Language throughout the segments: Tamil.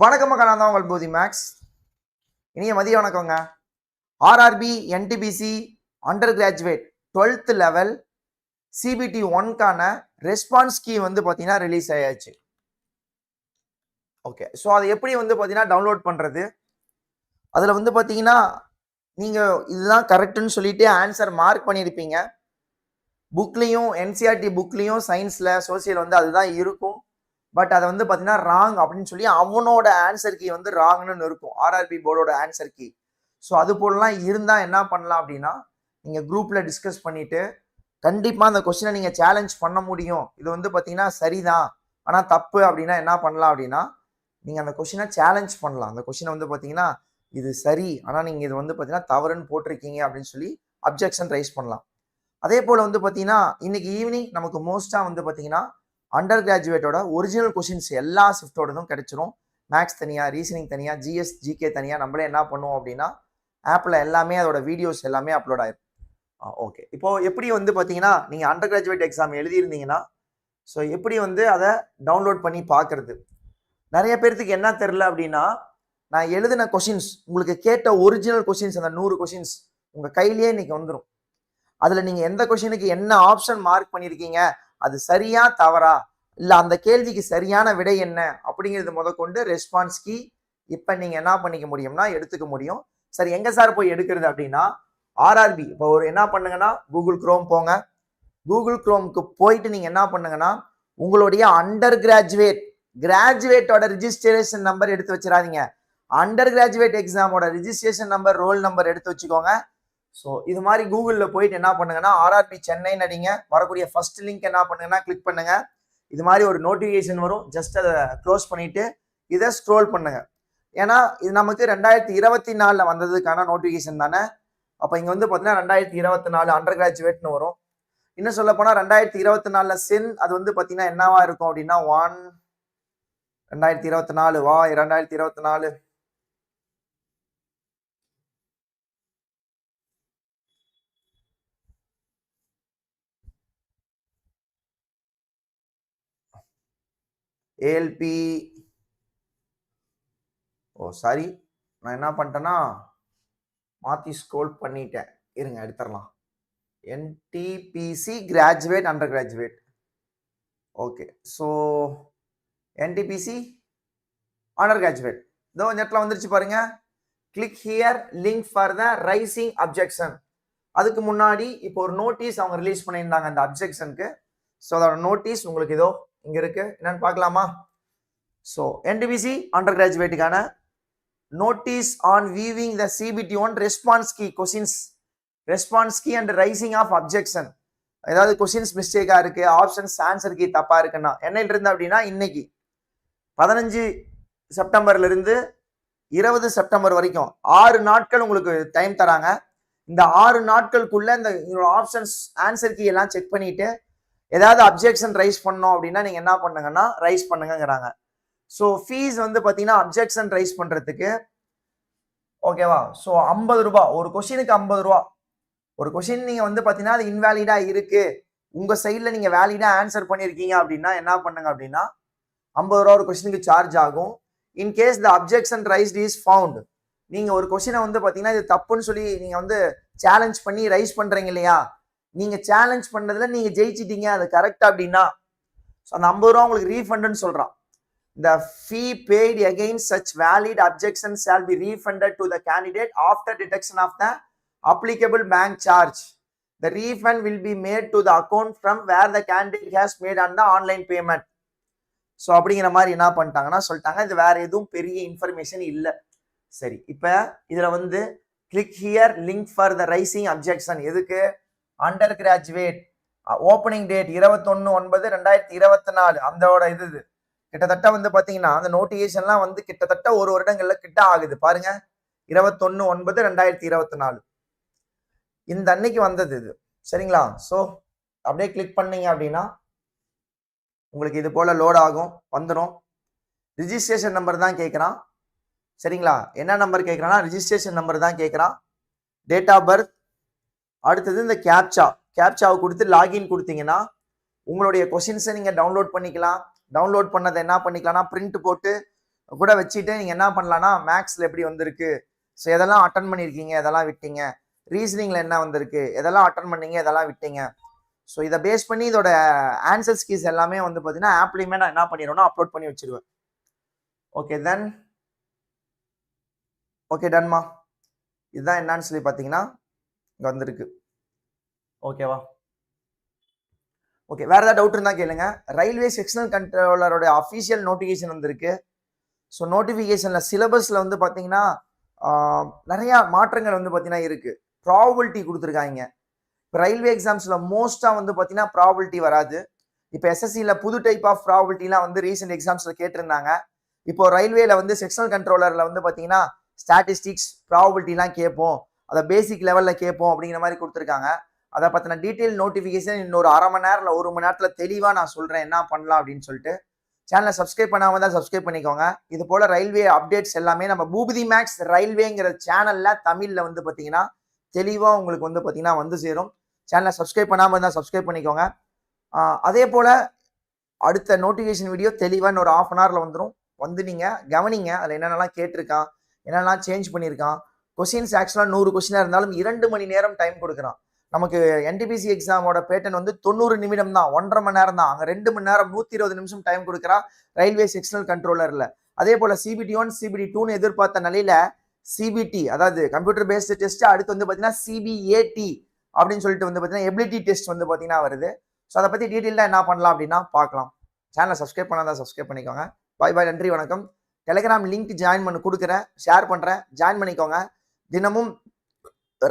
வணக்கம் மக்கள் நான் தான் உங்கள் பூதி மேக்ஸ். இனிய மதிய வணக்கங்க. RRB NTPC undergraduate twelfth level CBT ஒன்க்கான response key வந்து பார்த்தீங்கன்னா ரிலீஸ் ஆயாச்சு. ஓகே ஸோ அதை எப்படி வந்து பார்த்தீங்கன்னா டவுன்லோட் பண்ணுறது அதில் வந்து பார்த்தீங்கன்னா நீங்கள் இதுதான் கரெக்டுன்னு சொல்லிட்டு ஆன்சர் மார்க் பண்ணியிருப்பீங்க. புக்லேயும் என்சிஆர்டி புக்லேயும் சயின்ஸில் சோசியல் வந்து அதுதான் இருக்கும். பட் அதை வந்து பார்த்தீங்கன்னா ராங் அப்படின்னு சொல்லி அவனோட ஆன்சர் கீ வந்து ராங்னு இருக்கும் ஆர்ஆர்பி போர்டோட ஆன்சர் கீ ஸோ அது போலலாம் இருந்தால் என்ன பண்ணலாம் அப்படின்னா நீங்கள் குரூப்பில் டிஸ்கஸ் பண்ணிவிட்டு கண்டிப்பாக அந்த கொஸ்டினை நீங்கள் சேலஞ்ச் பண்ண முடியும். இது வந்து பார்த்தீங்கன்னா சரிதான். ஆனால் தப்பு அப்படின்னா என்ன பண்ணலாம் அப்படின்னா நீங்கள் அந்த கொஷினை சேலஞ்ச் பண்ணலாம். அந்த கொஷினை வந்து பார்த்தீங்கன்னா இது சரி ஆனால் நீங்கள் இது வந்து பார்த்தீங்கன்னா தவறுன்னு போட்டிருக்கீங்க அப்படின்னு சொல்லி அப்ஜெக்ஷன் ரைஸ் பண்ணலாம். அதே போல் வந்து பார்த்தீங்கன்னா இன்னைக்கு ஈவினிங் நமக்கு மோஸ்ட்டாக வந்து பார்த்தீங்கன்னா அண்டர் கிராஜுவேட்டோட ஒரிஜினல் கொஷின்ஸ் எல்லா ஷிஃப்டோடதும் கிடைச்சிரும். மேக்ஸ் தனியாக ரீசனிங் தனியாக ஜிஎஸ் ஜிகே தனியாக நம்மளே என்ன பண்ணுவோம் அப்படின்னா ஆப்பில் எல்லாமே அதோட வீடியோஸ் எல்லாமே அப்லோட் ஆயிரும். ஓகே இப்போ எப்படி வந்து பார்த்தீங்கன்னா நீங்கள் அண்டர் கிராஜுவேட் எக்ஸாம் எழுதியிருந்தீங்கன்னா ஸோ எப்படி வந்து அதை டவுன்லோட் பண்ணி பார்க்கறது? நிறைய பேர்த்துக்கு என்ன தெரில அப்படின்னா நான் எழுதின கொஷின்ஸ் உங்களுக்கு கேட்ட ஒரிஜினல் கொஷின்ஸ் அந்த நூறு கொஷின்ஸ் உங்கள் கையிலேயே இன்னைக்கு வந்துடும் அதில் நீங்கள் எந்த கொஷினுக்கு என்ன ஆப்ஷன் மார்க் பண்ணியிருக்கீங்க அது சரியா தவறா? இல்லை அந்த கேள்விக்கு சரியான விடை என்ன? அப்படிங்கிறது முதற்கொண்டு ரெஸ்பான்ஸ் கீ இப்போ நீங்கள் என்ன பண்ணிக்க முடியும்னா எடுத்துக்க முடியும். சரி எங்கே சார் போய் எடுக்கிறது அப்படின்னா ஆர்ஆர்பி இப்போ ஒரு என்ன பண்ணுங்கன்னா கூகுள் குரோம் போங்க. கூகுள் குரோம்க்கு போயிட்டு நீங்கள் என்ன பண்ணுங்கன்னா உங்களுடைய அண்டர் கிராஜுவேட் கிராஜுவேட்டோட ரிஜிஸ்ட்ரேஷன் நம்பர் எடுத்து வச்சிடாதீங்க. அண்டர் கிராஜுவேட் எக்ஸாமோட ரிஜிஸ்ட்ரேஷன் நம்பர் ரோல் நம்பர் எடுத்து வச்சுக்கோங்க. ஸோ இது மாதிரி கூகுளில் போயிட்டு என்ன பண்ணுங்கன்னா ஆர்ஆர்பி சென்னைன்னு அடிங்க வரக்கூடிய ஃபர்ஸ்ட் லிங்க் என்ன பண்ணுங்கன்னா கிளிக் பண்ணுங்க. இது மாதிரி ஒரு நோட்டிஃபிகேஷன் வரும். ஜஸ்ட் அதை க்ளோஸ் பண்ணிட்டு இதை ஸ்க்ரோல் பண்ணுங்க. ஏன்னா இது நமக்கு ரெண்டாயிரத்தி இருபத்தி நாலில் வந்ததுக்கான நோட்டிஃபிகேஷன் தானே? அப்போ இங்கே வந்து பார்த்தீங்கன்னா ரெண்டாயிரத்தி இருபத்தி நாலு அண்டர் கிராஜுவேட்னு வரும். இன்னும் சொல்ல போனால் ரெண்டாயிரத்தி இருபத்தி நாலில் சென் அது வந்து பார்த்தீங்கன்னா என்னவா இருக்கும் அப்படின்னா ஒன் ரெண்டாயிரத்தி இருபத்தி நாலு வா ரெண்டாயிரத்தி இருபத்தி நாலு. ALP oh sorry. நான் என்ன பண்ணிட்டேன்னா மாற்றி ஸ்க்ரோல் பண்ணிட்டேன். இருங்க எடுத்துடலாம். NTPC graduate undergraduate okay so NTPC undergraduate இதோ நெட்டில் வந்துருச்சு பாருங்க. Click here link for the raising objection அதுக்கு முன்னாடி இப்போ ஒரு நோட்டீஸ் அவங்க ரிலீஸ் பண்ணியிருந்தாங்க அந்த அப்ஜெக்ஷனுக்கு ஸோ அதோட நோட்டீஸ் உங்களுக்கு இதோ இங்க இருக்கு. என்னன்னு பார்க்கலாமா? So NTPC under கிராஜுவேட்டுக்கான notice on viewing the CBT one response key questions response key and raising of objection ஏதாவது கொஷின்ஸ் மிஸ்டேக்கா இருக்கு ஆப்ஷன்ஸ் ஆன்சர் கீ தப்பா இருக்குன்னா என்ன இருந்து அப்படின்னா இன்னைக்கு. பதினஞ்சு செப்டம்பர்ல இருந்து இருபது செப்டம்பர் வரைக்கும் ஆறு நாட்கள் உங்களுக்கு டைம் தராங்க. இந்த ஆறு நாட்களுக்குள்ள இந்த ஆப்ஷன்ஸ் ஆன்சர் கீ எல்லாம் செக் பண்ணிட்டு ஏதாவது அப்ஜெக்ஷன் ரைஸ் பண்ணோம் அப்படின்னா நீங்க என்ன பண்ணுங்கன்னா ரைஸ் பண்ணுங்கிறாங்க ஸோ ஃபீஸ் வந்து பார்த்தீங்கன்னா அப்ஜெக்ஷன் ரைஸ் பண்றதுக்கு ஓகேவா ஸோ ஐம்பது ரூபா ஒரு கொஷினுக்கு ஐம்பது ரூபா. ஒரு கொஷின் நீங்க வந்து பார்த்தீங்கன்னா அது இன்வேலிடா இருக்கு. உங்க சைடில் நீங்க வேலிடா ஆன்சர் பண்ணியிருக்கீங்க அப்படின்னா என்ன பண்ணுங்க அப்படின்னா ஐம்பது ரூபா ஒரு கொஷினுக்கு சார்ஜ் ஆகும். In case the objection raised is found நீங்க ஒரு கொஷினை வந்து பார்த்தீங்கன்னா இது தப்புன்னு சொல்லி நீங்க வந்து சேலஞ்ச் பண்ணி ரைஸ் பண்றீங்க இல்லையா? நீங்கள் சேலஞ்ச் பண்ணதில் நீங்கள் ஜெயிச்சிட்டீங்க அது கரெக்டாக அப்படின்னா ஸோ அந்த ஐம்பது ரூபா உங்களுக்கு ரீஃபண்டுன்னு சொல்கிறான் the fee paid against such valid objection shall be refunded to the candidate after deduction of the applicable bank charge the refund will be made to the account from where the candidate has made on the online payment so அப்படிங்கிற மாதிரி என்ன பண்ணிட்டாங்கன்னா சொல்லிட்டாங்க. இது வேற எதுவும் பெரிய இன்ஃபர்மேஷன் இல்லை. சரி இப்போ இதில் வந்து click here link for the raising objection எதுக்கு? அண்டர் கிராஜுவேட் ஓப்பனிங் டேட் இருபத்தொன்னு ஒன்பது ரெண்டாயிரத்தி இருபத்தி நாலு அந்தோட இது இது. கிட்டத்தட்ட வந்து பார்த்தீங்கன்னா அந்த நோட்டிஃபிகேஷன்லாம் வந்து கிட்டத்தட்ட ஒரு வருடங்கள்ல கிட்ட ஆகுது. பாருங்க. இருபத்தொன்னு ஒன்பது ரெண்டாயிரத்தி இருபத்தி நாலு இந்த அன்னைக்கு வந்தது இது. சரிங்களா? ஸோ அப்படியே கிளிக் பண்ணீங்க அப்படின்னா உங்களுக்கு இது போல் லோட் ஆகும் வந்துடும் ரிஜிஸ்ட்ரேஷன் நம்பர் தான் கேட்குறான் சரிங்களா? என்ன நம்பர் கேட்குறான்னா ரிஜிஸ்ட்ரேஷன் நம்பர் தான் கேட்குறான் டேட் ஆஃப் பர்த் அடுத்தது இந்த கேப்சா கேப்சாவை கொடுத்து லாகின் கொடுத்தீங்கன்னா உங்களுடைய கொஷின்ஸை நீங்கள் டவுன்லோட் பண்ணிக்கலாம். டவுன்லோட் பண்ணதை என்ன பண்ணிக்கலாம்னா பிரிண்ட் போட்டு கூட வச்சுட்டு நீங்கள் என்ன பண்ணலாம்னா மேக்ஸில் எப்படி வந்திருக்கு? ஸோ எதெல்லாம் அட்டன் பண்ணியிருக்கீங்க எதெல்லாம் விட்டீங்க? ரீசனிங்கில் என்ன வந்திருக்கு? எதெல்லாம் அட்டன் பண்ணீங்க எதெல்லாம் விட்டீங்க? ஸோ இதை பேஸ் பண்ணி இதோட ஆன்சர் கீஸ் எல்லாமே வந்து பார்த்தீங்கன்னா ஆப்லேயுமே நான் என்ன பண்ணிடுவேன்னா அப்லோட் பண்ணி வச்சிருவேன். ஓகே தென் ஓகே டன்மா இதுதான் என்னன்னு சொல்லி பார்த்தீங்கன்னா இங்கே வந்திருக்கு. ஓகேவா ஓகே வேற ஏதாவது டவுட் இருந்தால் கேளுங்க. ரயில்வே செக்ஷனல் கண்ட்ரோலரோட அஃபீஷியல் நோட்டிஃபிகேஷன் வந்திருக்கு. ஸோ நோட்டிஃபிகேஷனில் சிலபஸில் வந்து பார்த்தீங்கன்னா நிறையா மாற்றங்கள் வந்து பார்த்தீங்கன்னா இருக்குது ப்ராபபிலிட்டி கொடுத்துருக்காங்க. இப்போ ரயில்வே எக்ஸாம்ஸில் மோஸ்ட்டாக வந்து பார்த்தீங்கன்னா ப்ராபபிலிட்டி வராது. இப்போ எஸ்எஸ்சியில் புது டைப் ஆஃப் ப்ராபபிலிட்டிலாம் வந்து ரீசெண்ட் எக்ஸாம்ஸில் கேட்டிருந்தாங்க. இப்போ ரயில்வேல வந்து செக்ஷனல் கண்ட்ரோலரில் வந்து பார்த்தீங்கன்னா ஸ்டாட்டிஸ்டிக்ஸ் ப்ராபபிலிட்டிலாம் கேட்போம். அதை பேசிக் லெவலில் கேட்போம் அப்படிங்கிற மாதிரி கொடுத்துருக்காங்க. அதை பற்றின டீட்டெயில் நோட்டிஃபிகேஷன் இன்னொரு அரை மணி நேரம் இல்லை ஒரு மணி நேரத்தில் தெளிவாக நான் சொல்கிறேன் என்ன பண்ணலாம் அப்படின்னு சொல்லிட்டு. சேனலை சப்ஸ்கிரைப் பண்ணாமல் தான் சப்ஸ்கிரைப் பண்ணிக்கோங்க. இது போல் ரயில்வே அப்டேட்ஸ் எல்லாமே நம்ம பூபதி மேக்ஸ் ரயில்வேங்கிற சேனலில் தமிழில் வந்து பார்த்தீங்கன்னா தெளிவாக உங்களுக்கு வந்து பார்த்தீங்கன்னா வந்து சேரும். சேனலை சப்ஸ்கிரைப் பண்ணாமல் தான் சப்ஸ்கிரைப் பண்ணிக்கோங்க. அதே போல் அடுத்த நோட்டிஃபிகேஷன் வீடியோ தெளிவாக இன்னொரு ஆஃப் அன் ஹவரில் வந்துடும் வந்து நீங்கள் கவனிங்க அதில் என்னென்னலாம் கேட்டிருக்கான் என்னென்னலாம் சேஞ்ச் பண்ணியிருக்கான் கொஸ்டின்ஸ் ஆக்சுவலாக நூறு கொஸ்டினாக இருந்தாலும் இரண்டு மணி நேரம் டைம் கொடுக்குறான். நமக்கு என்டிபிசி எக்ஸாமோட பேட்டன் வந்து தொண்ணூறு நிமிடம் தான் ஒன்றரை மணி நேரம் தான். அங்கே ரெண்டு மணி நேரம் நூற்றி இருபது நிமிஷம் டைம் கொடுக்குறா ரயில்வே செக்ஷனல் கண்ட்ரோலரில் அதே போல் சிபிடி ஒன் சிபிடி டூன்னு எதிர்பார்த்த நிலையில் சிபிடி அதாவது கம்ப்யூட்டர் பேஸ்டு டெஸ்ட் அடுத்து வந்து பார்த்தீங்கன்னா சிபிஏடி அப்படின்னு சொல்லிட்டு வந்து பார்த்தீங்கன்னா எபிலிட்டி டெஸ்ட் வந்து பார்த்தீங்கன்னா வருது. ஸோ அதை பற்றி டீட்டெயிலாக என்ன பண்ணலாம் அப்படின்னா பார்க்கலாம். சேனலை சப்ஸ்கிரைப் பண்ணாதான் சப்ஸ்கிரைப் பண்ணிக்கோங்க. பாய் பாய் நன்றி வணக்கம். டெலிகிராம் லிங்க் ஜாயின் பண்ணி கொடுக்குறேன் ஷேர் பண்ணுறேன் ஜாயின் பண்ணிக்கோங்க. தினமும்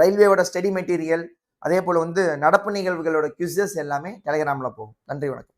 ரயில்வேவோட ஸ்டடி மெட்டீரியல் அதே போல் வந்து நடப்பு நிகழ்வுகளோட கியூசஸ் எல்லாமே டெலிகிராமில் போகும். நன்றி வணக்கம்.